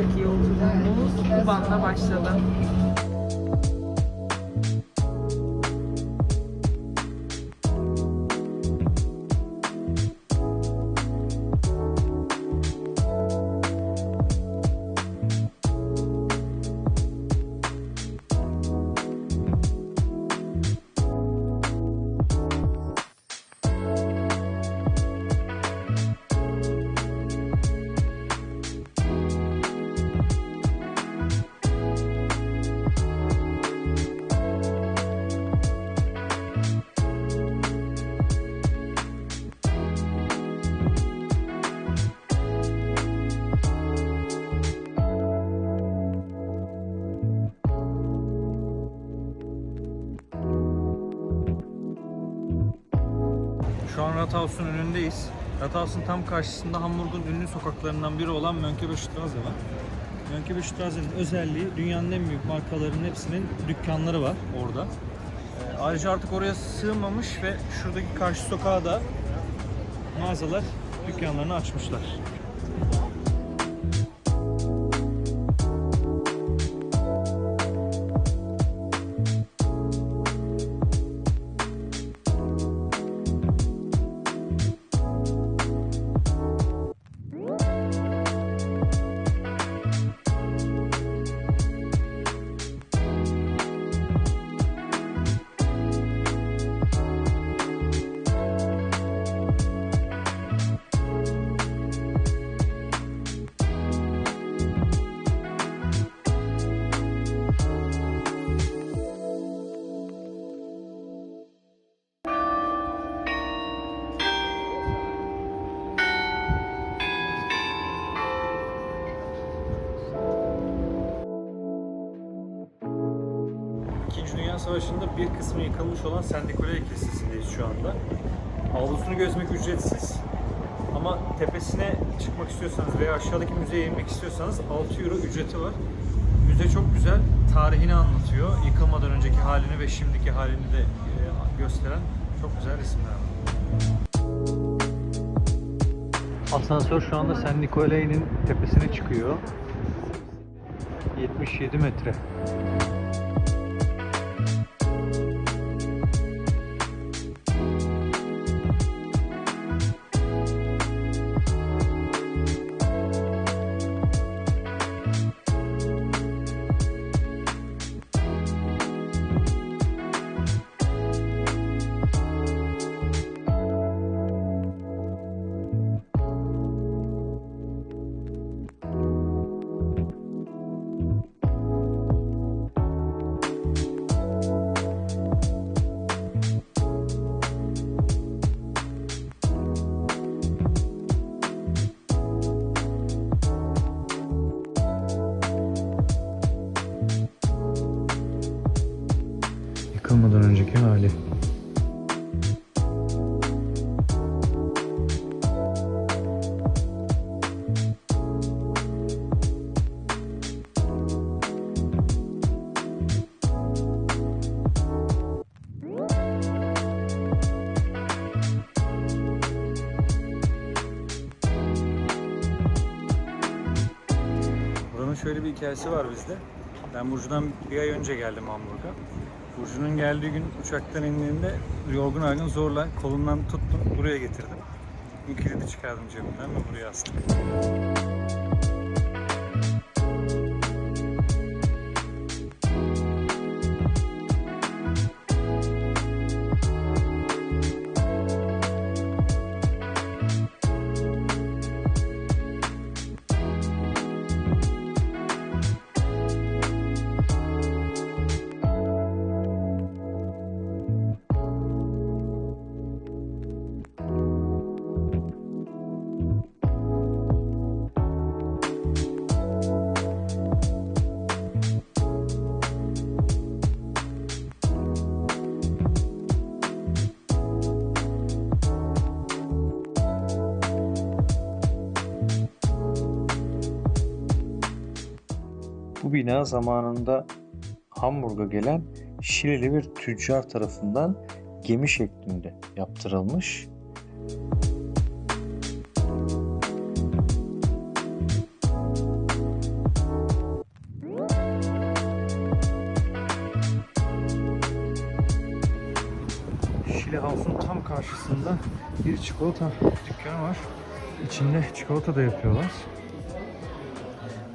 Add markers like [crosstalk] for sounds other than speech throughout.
Frankfurt'taki yolculuğumuz U-Bahn'la başladı. Rathaus'un önündeyiz. Rathaus'un tam karşısında Hamburg'un ünlü sokaklarından biri olan Mönckebergstraße var. Mönckebergstraße'nin özelliği dünyanın en büyük markalarının hepsinin dükkanları var orada. Ee, ayrıca artık oraya sığmamış ve şuradaki karşı sokağa da mağazalar dükkanlarını açmışlar. Yıkılmış olan Sendikolaya Kilisesi'ndeyiz şu anda. Avlusunu gezmek ücretsiz. Ama tepesine çıkmak istiyorsanız veya aşağıdaki müzeye inmek istiyorsanız 6 euro ücreti var. Müze çok güzel, tarihini anlatıyor. Yıkılmadan önceki halini ve şimdiki halini de e, gösteren çok güzel resimler var. Asansör şu anda Sen Nikolay'ın tepesine çıkıyor. 77 metre. Buranın şöyle bir hikayesi var bizde. Ben Burcu'dan bir ay önce geldim Hamburg'a. Burcu'nun geldiği gün uçaktan indiğinde yorgun argın zorla kolundan tuttum buraya getirdim. Bir kilidi çıkardım cebimden ve buraya astım. Bu bina zamanında Hamburg'a gelen Şileli bir tüccar tarafından gemi şeklinde yaptırılmış. Şilehaus'un tam karşısında bir çikolata dükkanı var. İçinde çikolata da yapıyorlar.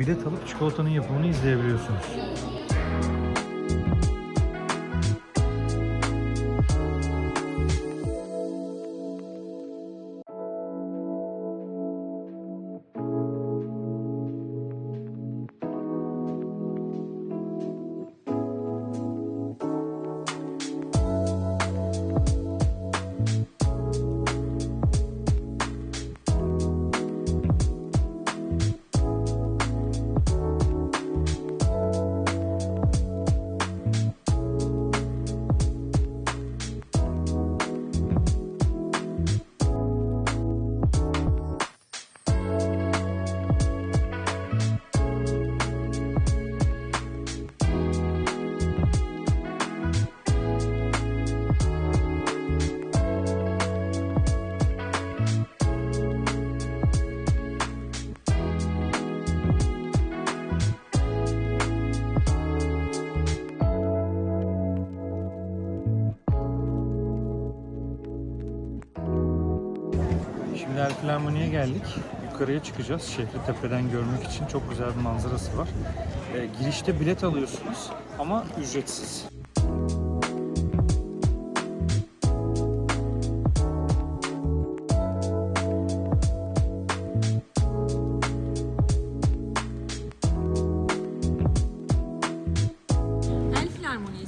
Bilet alıp çikolatanın yapımını izleyebiliyorsunuz. Filarmoni'ye geldik. Yukarıya çıkacağız. Şehri tepeden görmek için çok güzel bir manzarası var. Ee, girişte bilet alıyorsunuz ama ücretsiz.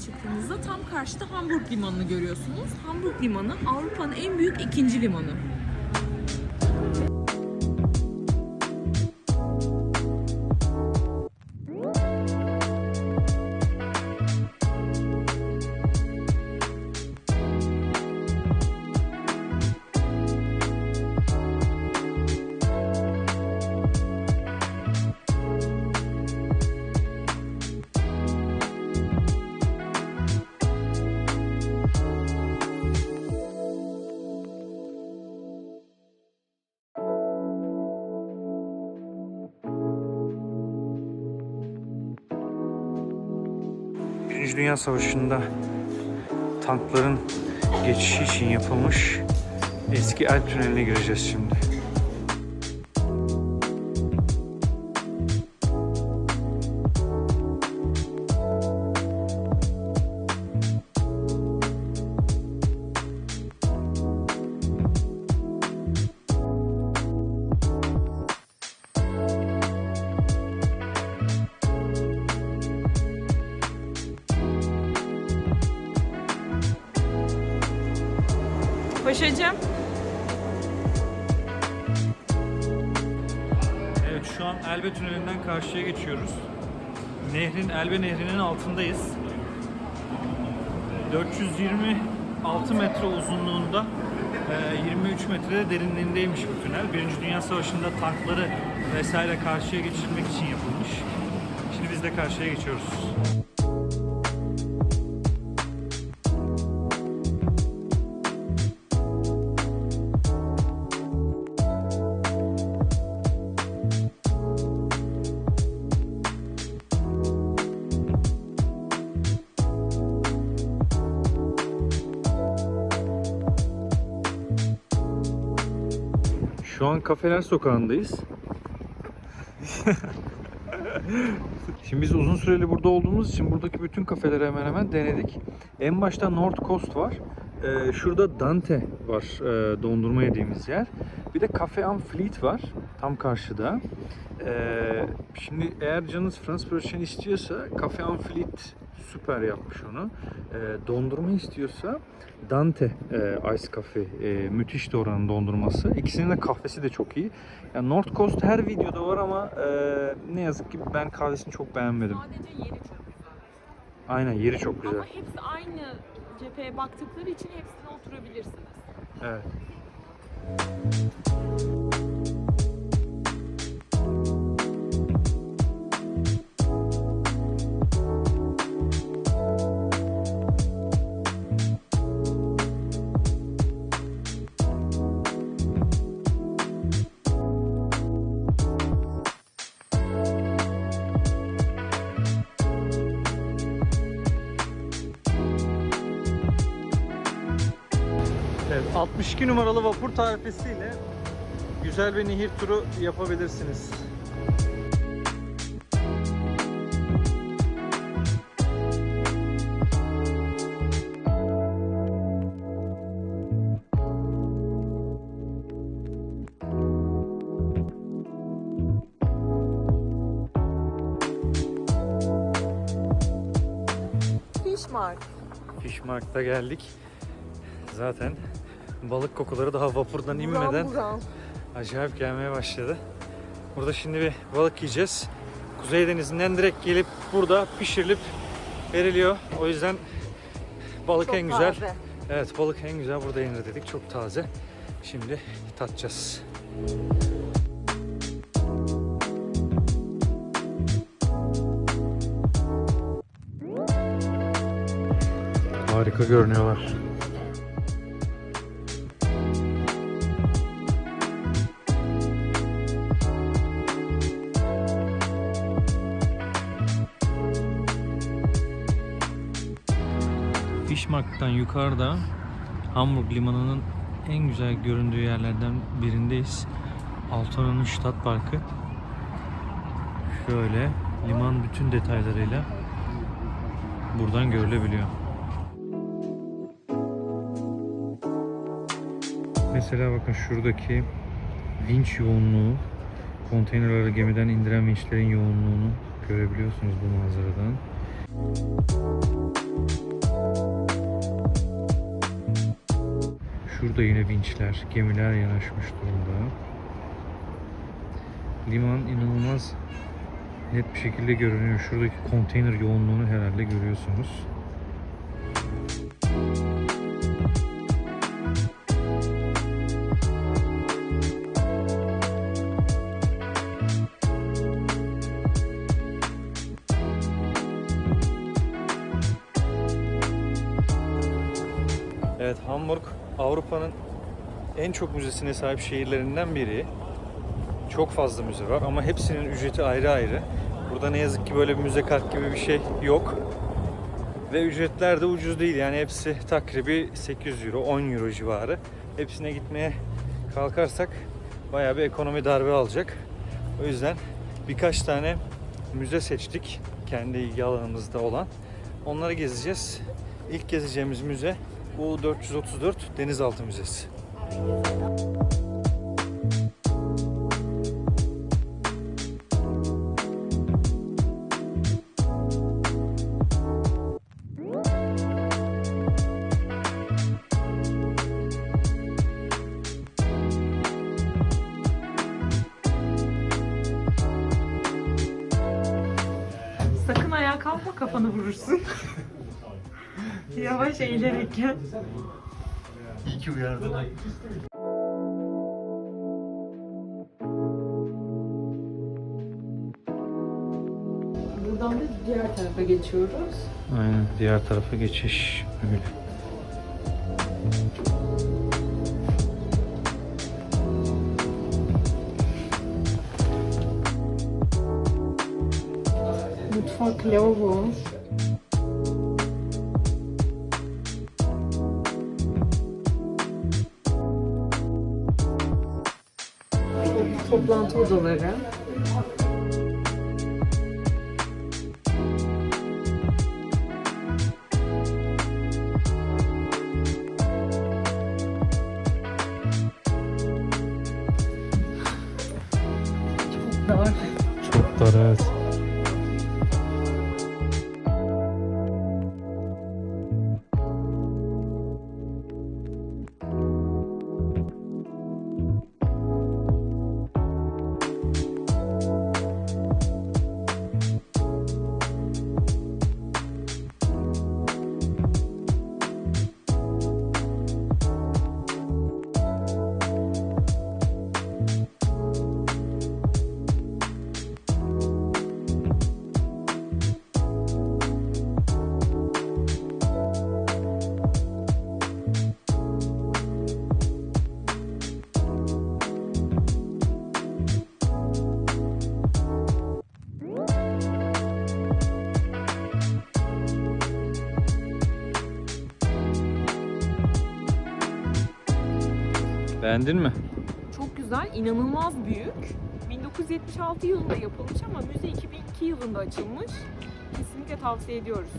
Çıktığınızda tam karşıda Hamburg Limanı'nı görüyorsunuz. Hamburg Limanı Avrupa'nın en büyük ikinci limanı. Dünya Savaşı'nda tankların geçişi için yapılmış eski Alp Tüneli'ne gireceğiz şimdi. Altındayız. 426 metre uzunluğunda, e, 23 metre derinliğindeymiş bu tünel. Birinci Dünya Savaşı'nda tankları vesaire karşıya geçirmek için yapılmış. Şimdi biz de karşıya geçiyoruz. Kafeler Sokağı'ndayız. [laughs] Şimdi biz uzun süreli burada olduğumuz için buradaki bütün kafeleri hemen hemen denedik. En başta North Coast var. Ee, şurada Dante var e, dondurma yediğimiz yer. Bir de Cafe Am Fleet var tam karşıda. Ee, şimdi eğer canınız Fransız Pörçen istiyorsa Cafe Am Fleet süper yapmış onu. Ee, dondurma istiyorsa Dante e, Ice Cafe e, müthiş de oranın dondurması. İkisinin de kahvesi de çok iyi. Yani North Coast her videoda var ama e, ne yazık ki ben kahvesini çok beğenmedim. Sadece yeri çok. Aynen yeri çok güzel. Ama hepsi aynı cepheye baktıkları için hepsine oturabilirsiniz. Evet. 62 numaralı vapur tarifesiyle güzel bir nehir turu yapabilirsiniz. Fishmark. Fishmark'ta geldik. Zaten balık kokuları daha vapurdan inmeden buram. acayip gelmeye başladı. Burada şimdi bir balık yiyeceğiz. Kuzey Denizi'nden direkt gelip burada pişirilip veriliyor. O yüzden balık Çok en güzel. taze. Evet balık en güzel burada yenir dedik. Çok taze. Şimdi tatacağız. Harika görünüyorlar. Fishmark'tan yukarıda Hamburg limanının en güzel göründüğü yerlerden birindeyiz. Altona'nın Stadt Parkı. Şöyle liman bütün detaylarıyla buradan görülebiliyor. Mesela bakın şuradaki vinç yoğunluğu, konteynerları gemiden indiren vinçlerin yoğunluğunu görebiliyorsunuz bu manzaradan. Şurada yine vinçler, gemiler yanaşmış durumda. Liman inanılmaz net bir şekilde görünüyor. Şuradaki konteyner yoğunluğunu herhalde görüyorsunuz. Evet Hamburg Avrupa'nın en çok müzesine sahip şehirlerinden biri. Çok fazla müze var ama hepsinin ücreti ayrı ayrı. Burada ne yazık ki böyle bir müze kart gibi bir şey yok. Ve ücretler de ucuz değil. Yani hepsi takribi 800 euro, 10 euro civarı. Hepsine gitmeye kalkarsak bayağı bir ekonomi darbe alacak. O yüzden birkaç tane müze seçtik. Kendi ilgi alanımızda olan. Onları gezeceğiz. İlk gezeceğimiz müze U434 Denizaltı Müzesi. Sakın ayağa kalkma kafanı vurursun. [laughs] Yavaş eğilerek gel. İyi ki uyardın. Buradan da diğer tarafa geçiyoruz. Aynen diğer tarafa geçiş böyle. Mutfak, lavabo. Toplantı odaları. Beğendin mi? Çok güzel, inanılmaz büyük. 1976 yılında yapılmış ama müze 2002 yılında açılmış. Kesinlikle tavsiye ediyoruz.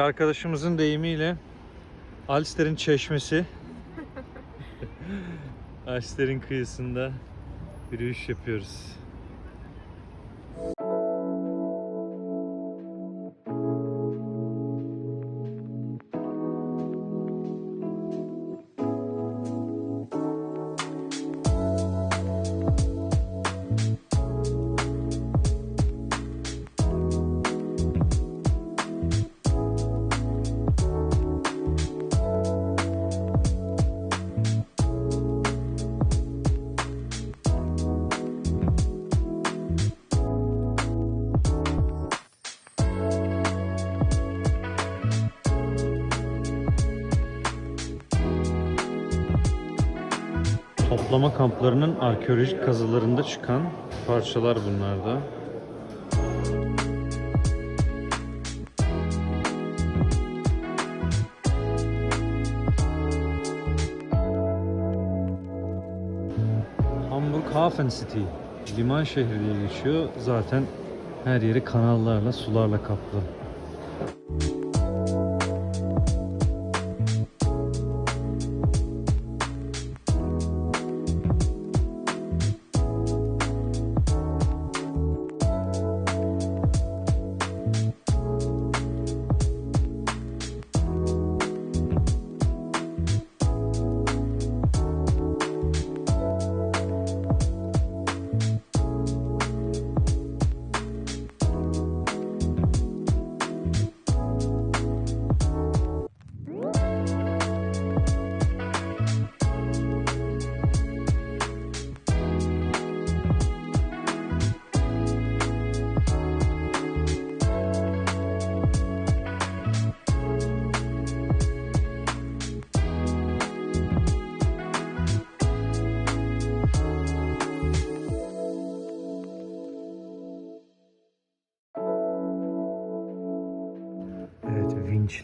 Arkadaşımızın deyimiyle Alster'in çeşmesi [laughs] Alster'in kıyısında yürüyüş yapıyoruz. toplama kamplarının arkeolojik kazılarında çıkan parçalar bunlarda. Hamburg Hafen City, liman şehri diye geçiyor. Zaten her yeri kanallarla, sularla kaplı.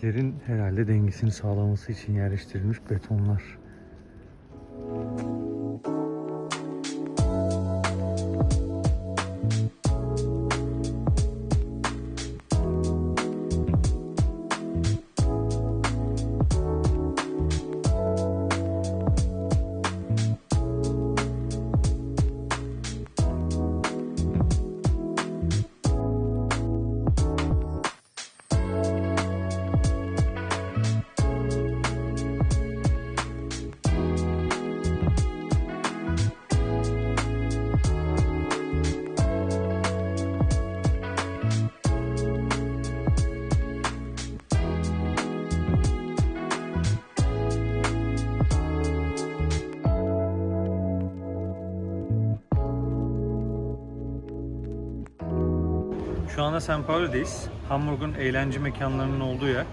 Vinçlerin herhalde dengesini sağlaması için yerleştirilmiş betonlar. Anda St. Pauli'deyiz. Hamburg'un eğlence mekanlarının olduğu yer.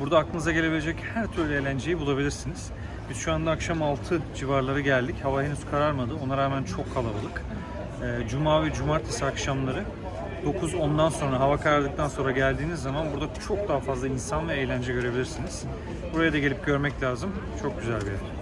Burada aklınıza gelebilecek her türlü eğlenceyi bulabilirsiniz. Biz şu anda akşam 6 civarları geldik. Hava henüz kararmadı. Ona rağmen çok kalabalık. Ee, Cuma ve cumartesi akşamları 9-10'dan sonra hava karardıktan sonra geldiğiniz zaman burada çok daha fazla insan ve eğlence görebilirsiniz. Buraya da gelip görmek lazım. Çok güzel bir yer.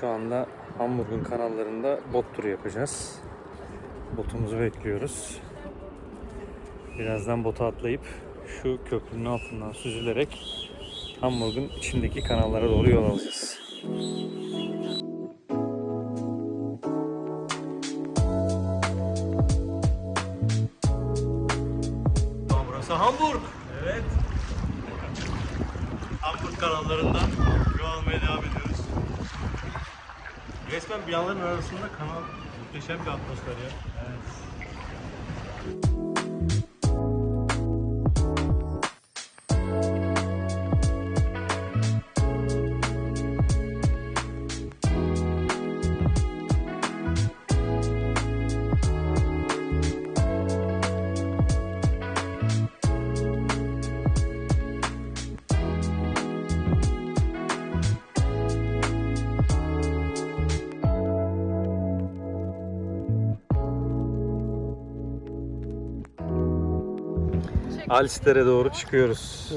Şu anda Hamburg'un kanallarında bot turu yapacağız. Botumuzu bekliyoruz. Birazdan bota atlayıp şu köprünün altından süzülerek Hamburg'un içindeki kanallara doğru yol alacağız. Binaların arasında kanal muhteşem bir atmosfer ya. Evet. Alster'e doğru çıkıyoruz.